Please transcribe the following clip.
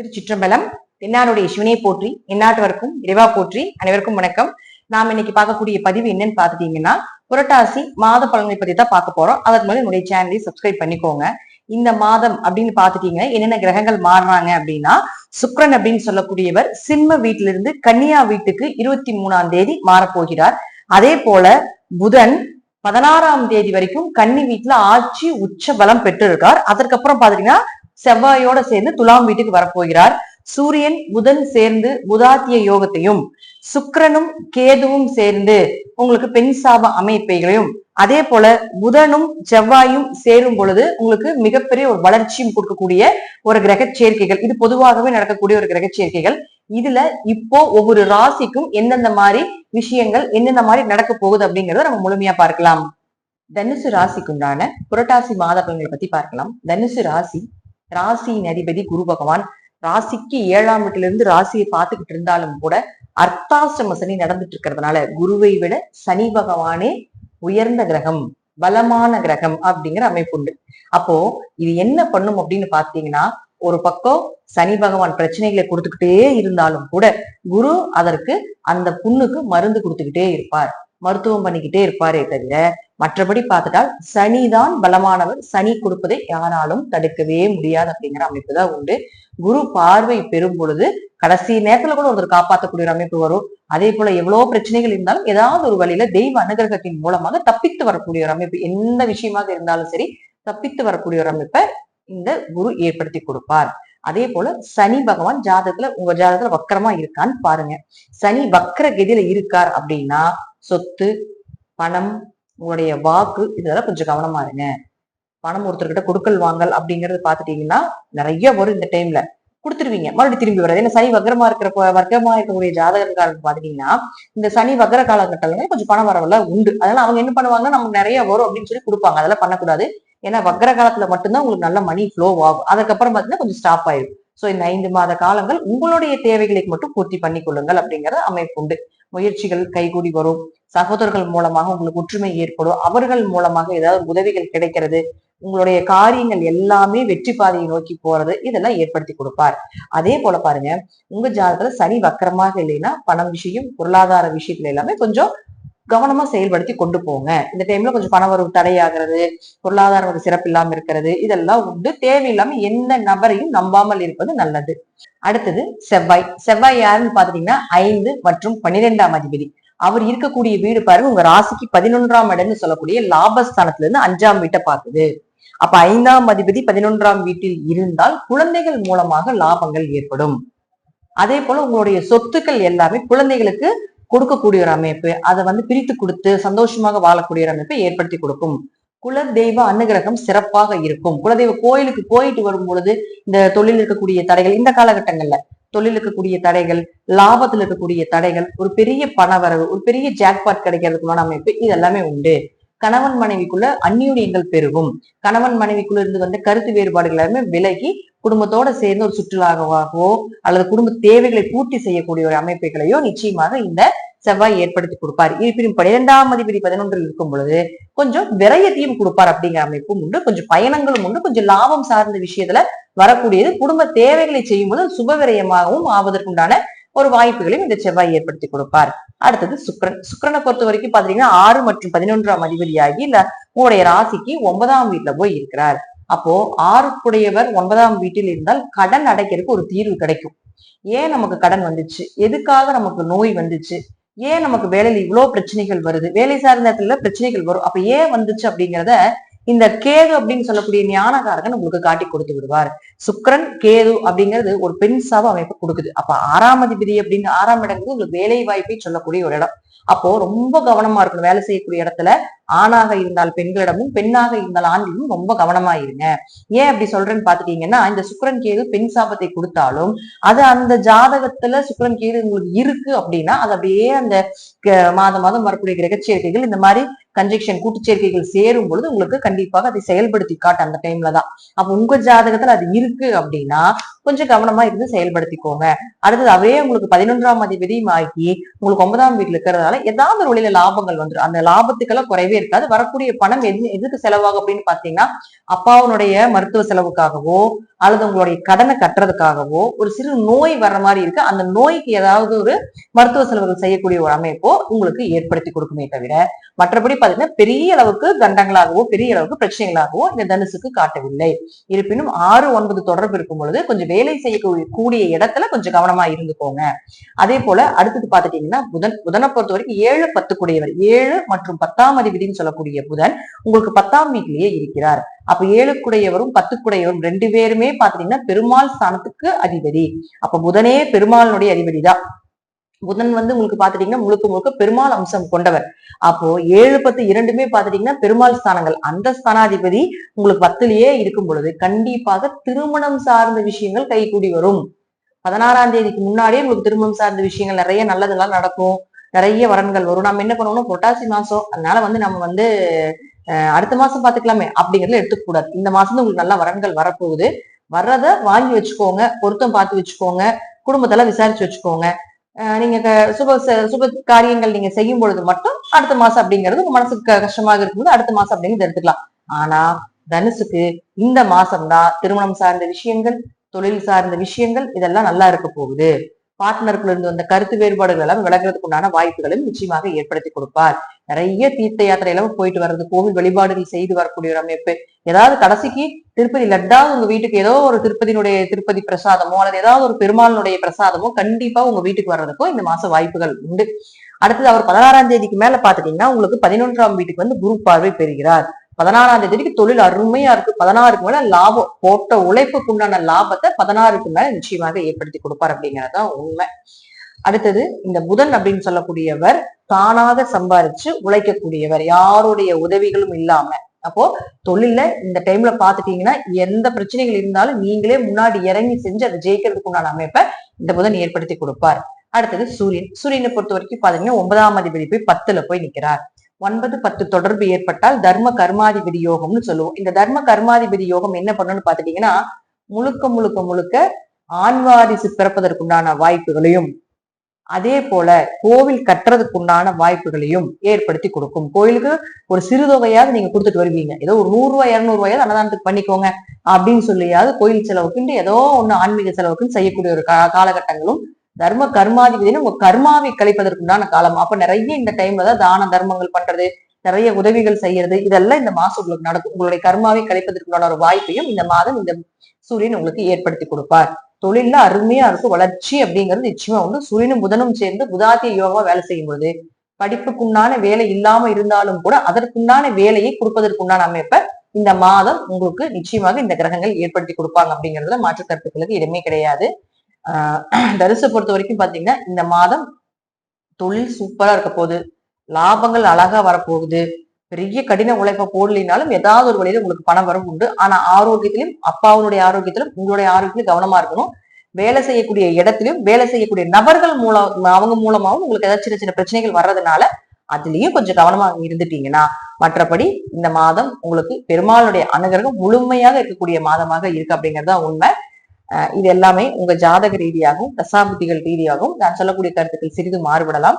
திருச்சிற்றம்பலம் தென்னாருடைய சிவனை போற்றி எந்நாட்டவருக்கும் இறைவா போற்றி அனைவருக்கும் வணக்கம். நாம் இன்னைக்கு பார்க்கக்கூடிய பதிவு என்னன்னு பாத்துட்டீங்கன்னா புரட்டாசி மாத பலன்களை பத்தி தான் பார்க்க போறோம். அதற்கு மேலே என்னுடைய சேனலை சப்ஸ்கிரைப் பண்ணிக்கோங்க. இந்த மாதம் அப்படின்னு பாத்துட்டீங்க என்னென்ன கிரகங்கள் மாறுறாங்க அப்படின்னா சுக்கிரன் அப்படின்னு சொல்லக்கூடியவர் சிம்ம வீட்டிலிருந்து கன்னியா வீட்டுக்கு இருபத்தி மூணாம் தேதி மாறப்போகிறார். அதே போல புதன் பதினாறாம் தேதி வரைக்கும் கன்னி வீட்டுல ஆட்சி உச்ச பலம் பெற்றிருக்கார். அதற்கப்புறம் பாத்தீங்கன்னா செவ்வாயோட சேர்ந்து துலாம் வீட்டுக்கு வரப்போகிறார். சூரியன் புதன் சேர்ந்து புதாத்திய யோகத்தையும் சுக்கரனும் கேதுவும் சேர்ந்து உங்களுக்கு பெண் சாப அமைப்பைகளையும் அதே போல புதனும் செவ்வாயும் சேரும் பொழுது உங்களுக்கு மிகப்பெரிய ஒரு வளர்ச்சியும் கொடுக்கக்கூடிய ஒரு கிரக சேர்க்கைகள். இது பொதுவாகவே நடக்கக்கூடிய ஒரு கிரக சேர்க்கைகள். இதுல இப்போ ஒவ்வொரு ராசிக்கும் எந்தெந்த மாதிரி விஷயங்கள் எந்தெந்த மாதிரி நடக்க போகுது அப்படிங்கறத நம்ம முழுமையா பார்க்கலாம். தனுசு ராசிக்குண்டான புரட்டாசி மாத பலன்களை பத்தி பார்க்கலாம். தனுசு ராசி ராசியின் அதிபதி குரு பகவான். ராசிக்கு ஏழாம் வீட்டுல இருந்து ராசியை பார்த்துக்கிட்டு இருந்தாலும் கூட அர்த்தாசிரம சனி நடந்துட்டு இருக்கிறதுனால குருவை விட சனி பகவானே உயர்ந்த கிரகம் பலமான கிரகம் அப்படிங்கிற அமைப்பு உண்டு. அப்போ இது என்ன பண்ணும் அப்படின்னு பாத்தீங்கன்னா ஒரு பக்கம் சனி பகவான் பிரச்சனைகளை கொடுத்துக்கிட்டே இருந்தாலும் கூட குரு அதற்கு அந்த புண்ணுக்கு மருந்து கொடுத்துக்கிட்டே இருப்பார். மருத்துவம் பண்ணிக்கிட்டே இருப்பாரே தவிர மற்றபடி பார்த்துட்டால் சனிதான் பலமானவர். சனி கொடுப்பதை யாராலும் தடுக்கவே முடியாது அப்படிங்கிற அமைப்பு தான் உண்டு. குரு பார்வை பெறும் பொழுது கடைசி நேரத்துல கூட ஒருத்தர் காப்பாற்றக்கூடிய ஒரு அமைப்பு வரும். அதே போல எவ்வளவு பிரச்சனைகள் இருந்தாலும் ஏதாவது ஒரு வழியில தெய்வ அனுகிரகத்தின் மூலமாக தப்பித்து வரக்கூடிய ஒரு அமைப்பு எந்த விஷயமாக இருந்தாலும் சரி தப்பித்து வரக்கூடிய ஒரு அமைப்பை இந்த குரு ஏற்படுத்தி கொடுப்பார். அதே போல சனி பகவான் ஜாதகத்துல உங்க ஜாதகத்துல வக்கரமா இருக்கான்னு பாருங்க. சனி வக்கர கதியில இருக்கார் அப்படின்னா சொத்து பணம் உங்களுடைய வாக்கு இதெல்லாம் கொஞ்சம் கவனமா இருங்க. பணம் ஒருத்தர்கிட்ட கொடுக்கல் வாங்கல் அப்படிங்கறது பாத்துட்டீங்கன்னா நிறைய வரும் இந்த டைம்ல கொடுத்துருவீங்க. மறுபடியும் திரும்பி வராது. ஏன்னா சனி வக்கரமா இருக்கிற வர்க்கமா இருக்கக்கூடிய ஜாதகக்காரங்க பாத்தீங்கன்னா இந்த சனி வக்கர காலகட்டத்துல கொஞ்சம் பணம் வரவெல்லாம் உண்டு. அதனால அவங்க என்ன பண்ணுவாங்கன்னா நமக்கு நிறைய வரும் அப்படின்னு சொல்லி கொடுப்பாங்க. அதெல்லாம் பண்ணக்கூடாது. ஏன்னா வக்கர காலத்துல மட்டும்தான் உங்களுக்கு நல்ல மணி ஃப்ளோ ஆகும். அதுக்கப்புறம் பாத்தீங்கன்னா கொஞ்சம் ஸ்டாப் ஆயிடும் சோ இந்த ஐந்து மாத காலங்கள் உங்களுடைய தேவைகளுக்கு மட்டும் பூர்த்தி பண்ணி கொள்ளுங்கள் அப்படிங்கிற அமைப்பு உண்டு. முயற்சிகள் கைகூடி வரும். சகோதரர்கள் மூலமாக உங்களுக்கு ஒற்றுமை ஏற்படும். அவர்கள் மூலமாக ஏதாவது உதவிகள் கிடைக்கிறது. உங்களுடைய காரியங்கள் எல்லாமே வெற்றி பாதையை நோக்கி போறது இதெல்லாம் ஏற்படுத்தி கொடுப்பார். அதே போல பாருங்க உங்க ஜாதகத்துல சனி வக்கரமாக இல்லைன்னா பணம் விஷயம் பொருளாதார விஷயத்துல எல்லாமே கொஞ்சம் கவனமா செயல்படுத்தி கொண்டு போங்க. இந்த டைம்ல கொஞ்சம் பணவரவு தடையாகிறது பொருளாதார ஒரு சிறப்பு இல்லாம இருக்கிறது இதெல்லாம் உண்டு. தேவையில்லாம எந்த நபரையும் நம்பாமல் இருப்பது நல்லது. அடுத்தது செவ்வாய். செவ்வாய் யாருன்னு பாத்துட்டீங்கன்னா ஐந்து மற்றும் பன்னிரெண்டாம் அதிபதி. அவர் இருக்கக்கூடிய வீடு பாருங்க உங்க ராசிக்கு பதினொன்றாம் இடம்னு சொல்லக்கூடிய லாபஸ்தானத்துல இருந்து அஞ்சாம் வீட்டை பார்க்குது. அப்ப ஐந்தாம் அதிபதி பதினொன்றாம் வீட்டில் இருந்தால் குழந்தைகள் மூலமாக லாபங்கள் ஏற்படும். அதே போல உங்களுடைய சொத்துக்கள் எல்லாமே குழந்தைகளுக்கு கொடுக்கக்கூடிய ஒரு அமைப்பு அதை வந்து பிரித்து கொடுத்து சந்தோஷமாக வாழக்கூடிய ஒரு அமைப்பை ஏற்படுத்தி கொடுக்கும். குலதெய்வ அனுகிரகம் சிறப்பாக இருக்கும். குலதெய்வ கோயிலுக்கு போயிட்டு வரும் பொழுது இந்த தொழில் இருக்கக்கூடிய தடைகள் இந்த காலகட்டங்கள்ல தொழில் இருக்கக்கூடிய தடைகள் லாபத்தில் இருக்கக்கூடிய தடைகள் ஒரு பெரிய பணவரவு ஒரு பெரிய ஜாக்பாட் கிடைக்கிறதுக்குமான அமைப்பு இது எல்லாமே உண்டு. கணவன் மனைவிக்குள்ள அந்யூன்யங்கள் பெருகும். கணவன் மனைவிக்குள்ள இருந்து வந்து கருத்து வேறுபாடுகள் எல்லாமே விலகி குடும்பத்தோட சேர்ந்து ஒரு சுற்றுலாகவோ அல்லது குடும்ப தேவைகளை பூர்த்தி செய்யக்கூடிய ஒரு அமைப்புகளையோ நிச்சயமாக இந்த செவ்வாய் ஏற்படுத்தி கொடுப்பார். இருப்பினும் பன்னிரெண்டாம் அதிபதி பதினொன்றில் இருக்கும் பொழுது கொஞ்சம் விரயத்தையும் கொடுப்பார் அப்படிங்கிற அமைப்பும் உண்டு. கொஞ்சம் பயணங்களும் உண்டு. கொஞ்சம் லாபம் சார்ந்த விஷயத்துல வரக்கூடியது. குடும்ப தேவைகளை செய்யும் போது சுப விரயமாகவும் ஆவதற்குண்டான ஒரு வாய்ப்புகளையும் இந்த செவ்வாய் ஏற்படுத்தி கொடுப்பார். அடுத்தது சுக்கரன். சுக்கரனை பொறுத்த வரைக்கும் பாத்தீங்கன்னா ஆறு மற்றும் பதினொன்றாம் அதிபதியாகி இல்ல உங்களுடைய ராசிக்கு ஒன்பதாம் வீட்டுல போய் இருக்கிறார். அப்போ ஆறுக்குடையவர் ஒன்பதாம் வீட்டில் இருந்தால் கடன் அடைக்கிறதுக்கு ஒரு தீர்வு கிடைக்கும். ஏன் நமக்கு கடன் வந்துச்சு? எதுக்காக நமக்கு நோய் வந்துச்சு? ஏன் நமக்கு வேலையில இவ்வளோ பிரச்சனைகள் வருது? வேலை சார்ந்த இடத்துல பிரச்சனைகள் வரும். அப்ப ஏன் வந்துச்சு அப்படிங்கிறத இந்த கேது அப்படின்னு சொல்லக்கூடிய ஞானகாரகன் உங்களுக்கு காட்டி கொடுத்து விடுவார். சுக்கரன் கேது அப்படிங்கிறது ஒரு பெண் சாப அமைப்பு கொடுக்குது. அப்ப ஆறாம் அதிபதி அப்படின்னு ஆறாம் இடங்கிறது உங்களுக்கு வேலை வாய்ப்பை சொல்லக்கூடிய ஒரு இடம். அப்போ ரொம்ப கவனமா இருக்கணும். வேலை செய்யக்கூடிய இடத்துல ஆணாக இருந்தால் பெண்களிடமும் பெண்ணாக இருந்தால் ஆண்களும் ரொம்ப கவனமா இருங்க. ஏன் அப்படி சொல்றேன்னு பாத்துட்டீங்கன்னா இந்த சுக்கரன் கேது பெண் சாபத்தை கொடுத்தாலும் அது அந்த ஜாதகத்துல சுக்கரன் கேது உங்களுக்கு இருக்கு அப்படின்னா அது அப்படியே அந்த மாதம் மாதம் வரக்கூடிய கிரகச்சேர்க்கைகள் இந்த மாதிரி கன்ஜெக்ஷன் கூட்டுச்சேர்க்கைகள் சேரும் பொழுது உங்களுக்கு கண்டிப்பாக அதை செயல்படுத்தி காட்டு அந்த டைம்ல தான். அப்ப உங்க ஜாதகத்துல அது இருக்கு அப்படின்னா கொஞ்சம் கவனமா இருந்து செயல்படுத்திக்கோங்க. அடுத்தது அவரே உங்களுக்கு பதினொன்றாம் அதிபதியும் ஆகி உங்களுக்கு ஒன்பதாம் வீட்டுல இருக்கிறதுனால ஏதாவது ஒரு வழியில லாபங்கள் வந்துடும் அந்த லாபத்துக்கெல்லாம் குறைவே இருக்காது. வரக்கூடிய பணம் எது எதுக்கு செலவாகும் அப்படின்னு பாத்தீங்கன்னா அப்பாவுடைய மருத்துவ செலவுக்காகவோ அல்லது உங்களுடைய கடனை கட்டுறதுக்காகவோ ஒரு சிறு நோய் வர்ற மாதிரி இருக்கு. அந்த நோய்க்கு ஏதாவது ஒரு மருத்துவ செலவுகள் செய்யக்கூடிய ஒரு அமைப்போ உங்களுக்கு ஏற்படுத்தி கொடுக்குமே தவிர மற்றபடி பாத்தீங்கன்னா பெரிய அளவுக்கு தண்டங்களாகவோ பெரிய அளவுக்கு பிரச்சனைகளாகவோ இந்த தனுசுக்கு காட்டவில்லை. இருப்பினும் ஆறு ஒன்பது தொடர்பு இருக்கும் பொழுது கொஞ்சம் வேலை செய்யக்கூடிய கூடிய இடத்துல கொஞ்சம் கவனமா இருந்துக்கோங்க. அதே போல அடுத்தது பாத்துட்டீங்கன்னா புதன் புதனை பொறுத்த வரைக்கும் ஏழு பத்து கூடியவர் ஏழு மற்றும் பத்தாம் அதிபதினு சொல்லக்கூடிய புதன் உங்களுக்கு பத்தாம் வீட்டிலேயே இருக்கிறார். அப்ப ஏழுக்குடையவரும் பத்துக்குடையவரும் ரெண்டு பேருமே பாத்தீங்கன்னா பெருமாள் ஸ்தானத்துக்கு அதிபதி. அப்ப புதனே பெருமாளுடைய அதிபதி தான் புதன் வந்து உங்களுக்கு பாத்துட்டீங்கன்னா முழுக்க முழுக்க பெருமாள் அம்சம் கொண்டவர். அப்போ ஏழு பத்து இரண்டுமே பாத்துட்டீங்கன்னா பெருமாள் ஸ்தானங்கள். அந்த ஸ்தானாதிபதி உங்களுக்கு பத்துலயே இருக்கும் பொழுது கண்டிப்பாக திருமணம் சார்ந்த விஷயங்கள் கைகூடி வரும். பதினாறாம் தேதிக்கு முன்னாடியே உங்களுக்கு திருமணம் சார்ந்த விஷயங்கள் நிறைய நல்லதெல்லாம் நடக்கும். நிறைய வரன்கள் வரும். நம்ம என்ன பண்ணணும் புரட்டாசி மாசம். அதனால வந்து நம்ம வந்து அடுத்த மாசம் பாத்துக்கலாமே அப்படிங்கறதுல எடுத்துக்க கூடாது இந்த மாசம் உங்களுக்கு நல்ல வரன்கள் வரப்போகுது. வர்றத வாங்கி வச்சுக்கோங்க. பொருத்தம் பார்த்து வச்சுக்கோங்க. குடும்பத்தெல்லாம் விசாரிச்சு வச்சுக்கோங்க. நீங்க சுப சுப காரியங்கள் நீங்க செய்யும் பொழுது மட்டும் அடுத்த மாசம் அப்படிங்கிறது உங்க மனசுக்கு கஷ்டமாக இருக்கும்போது அடுத்த மாசம் அப்படிங்கிறது எடுத்துக்கலாம். ஆனா தனுசுக்கு இந்த மாசம் தான் திருமணம் சார்ந்த விஷயங்கள் தொழில் சார்ந்த விஷயங்கள் இதெல்லாம் நல்லா இருக்க போகுது. பார்ட்னருக்குள்ள இருந்து வந்த கருத்து வேறுபாடுகள் எல்லாம் விலகிறதுக்கு உண்டான வாய்ப்புகளும் நிச்சயமாக ஏற்படுத்தி கொடுப்பார். நிறைய தீர்த்த யாத்திரை எல்லாம் போயிட்டு வர்றது கோவில் வழிபாடுகள் செய்து வரக்கூடிய ஒரு அமைப்பு. ஏதாவது கடைசிக்கு திருப்பதி லட்டாவது உங்க வீட்டுக்கு ஏதோ ஒரு திருப்பதியினுடைய திருப்பதி பிரசாதமோ அல்லது ஏதாவது ஒரு பெருமாளினுடைய பிரசாதமோ கண்டிப்பா உங்க வீட்டுக்கு வர்றதுக்கும் இந்த மாசம் வாய்ப்புகள் உண்டு. அடுத்தது அவர் பதினாறாம் தேதிக்கு மேல பாத்துட்டீங்கன்னா உங்களுக்கு பதினொன்றாம் வீட்டுக்கு வந்து குரு பார்வை பெறுகிறார். பதினாறாம் தேதிக்கு தொழில் அருமையா இருக்கு. பதினாறுக்கு மேல லாபம் போட்ட உழைப்புக்குண்டான லாபத்தை பதினாறுக்கு மேல நிச்சயமாக ஏற்படுத்தி கொடுப்பார் அப்படிங்கறதுதான் உண்மை. அடுத்தது இந்த புதன் அப்படின்னு சொல்லக்கூடியவர் தானாக சம்பாரிச்சு உழைக்கக்கூடியவர். யாருடைய உதவிகளும் இல்லாம அப்போ தொழில்ல இந்த டைம்ல பாத்துட்டீங்கன்னா எந்த பிரச்சனைகள் இருந்தாலும் நீங்களே முன்னாடி இறங்கி செஞ்சு அதை ஜெயிக்கிறதுக்கு உண்டான அமைப்பை இந்த புதன் ஏற்படுத்தி கொடுப்பார். அடுத்தது சூரியன். சூரியனை பொறுத்த வரைக்கும் பாத்தீங்கன்னா ஒன்பதாம் அதிபதி போய் பத்துல போய் நிக்கிறார். ஒன்பது பத்து தொடர்பு ஏற்பட்டால் தர்ம கர்மாதிபதி யோகம்னு சொல்லுவோம். இந்த தர்ம கர்மாதிபதி யோகம் என்ன பண்ணணும்னு பாத்துட்டீங்கன்னா முழுக்க முழுக்க முழுக்க ஆண்வாரிசு பிறப்பதற்குண்டான வாய்ப்புகளையும் அதே போல கோவில் கட்டுறதுக்குண்டான வாய்ப்புகளையும் ஏற்படுத்தி கொடுக்கும். கோயிலுக்கு ஒரு சிறு தொகையாவது நீங்க கொடுத்துட்டு வருவீங்க. ஏதோ ஒரு நூறு ரூபாய் இரநூறு ரூபாயாவது அன்னதானத்துக்கு பண்ணிக்கோங்க அப்படின்னு சொல்லியாவது கோயில் செலவுக்குன்னு ஏதோ ஒண்ணு ஆன்மீக செலவுக்குன்னு செய்யக்கூடிய ஒரு காலகட்டங்களும் தர்ம கர்மாதிபதினு உங்க கர்மாவை கழிப்பதற்குண்டான காலம். அப்ப நிறைய இந்த டைம்ல தான் தான தர்மங்கள் பண்றது நிறைய உதவிகள் செய்யறது இதெல்லாம் இந்த மாசம் உங்களுக்கு நடக்கும். உங்களுடைய கர்மாவை கழிப்பதற்குண்டான ஒரு வாய்ப்பையும் இந்த மாதம் இந்த சூரியன் உங்களுக்கு ஏற்படுத்தி கொடுப்பார். தொழில்ல அருமையா இருக்கும். வளர்ச்சி அப்படிங்கிறது நிச்சயமா வந்து சூரியனும் புதனும் சேர்ந்து புதாத்திய யோகமா வேலை செய்யும் பொழுது படிப்புக்குண்டான வேலை இல்லாம இருந்தாலும் கூட அதற்குண்டான வேலையை கொடுப்பதற்குண்டான அமைப்பை இந்த மாதம் உங்களுக்கு நிச்சயமாக இந்த கிரகங்கள் ஏற்படுத்தி கொடுப்பாங்க அப்படிங்கிறதுல மாற்று கருத்துக்களுக்கு இடமே கிடையாது. ஆஹ் பொறுத்த வரைக்கும் பாத்தீங்கன்னா இந்த மாதம் தொழில் சூப்பரா இருக்க போகுது. லாபங்கள் அழகா வரப்போகுது. பெரிய கடின உழைப்பை போடலினாலும் ஏதாவது ஒரு வழியில உங்களுக்கு பணம் வரும் உண்டு. ஆனா ஆரோக்கியத்திலும் அப்பாவுடைய ஆரோக்கியத்திலும் உங்களுடைய ஆரோக்கியத்திலும் கவனமா இருக்கணும். வேலை செய்யக்கூடிய இடத்திலும் வேலை செய்யக்கூடிய நபர்கள் மூலம் அவங்க மூலமாவும் உங்களுக்கு ஏதாவது சின்ன சின்ன பிரச்சனைகள் வர்றதுனால அதுலயும் கொஞ்சம் கவனமா இருந்துட்டீங்கன்னா மற்றபடி இந்த மாதம் உங்களுக்கு பெருமாளுடைய அனுகிரகம் முழுமையாக இருக்கக்கூடிய மாதமாக இருக்கு அப்படிங்கிறது தான் உண்மை இது எல்லாமே உங்க ஜாதக ரீதியாகவும் தசாபுத்திகள் ரீதியாகவும் நான் சொல்லக்கூடிய கருத்துக்கள் சிறிது மாறுபடலாம்.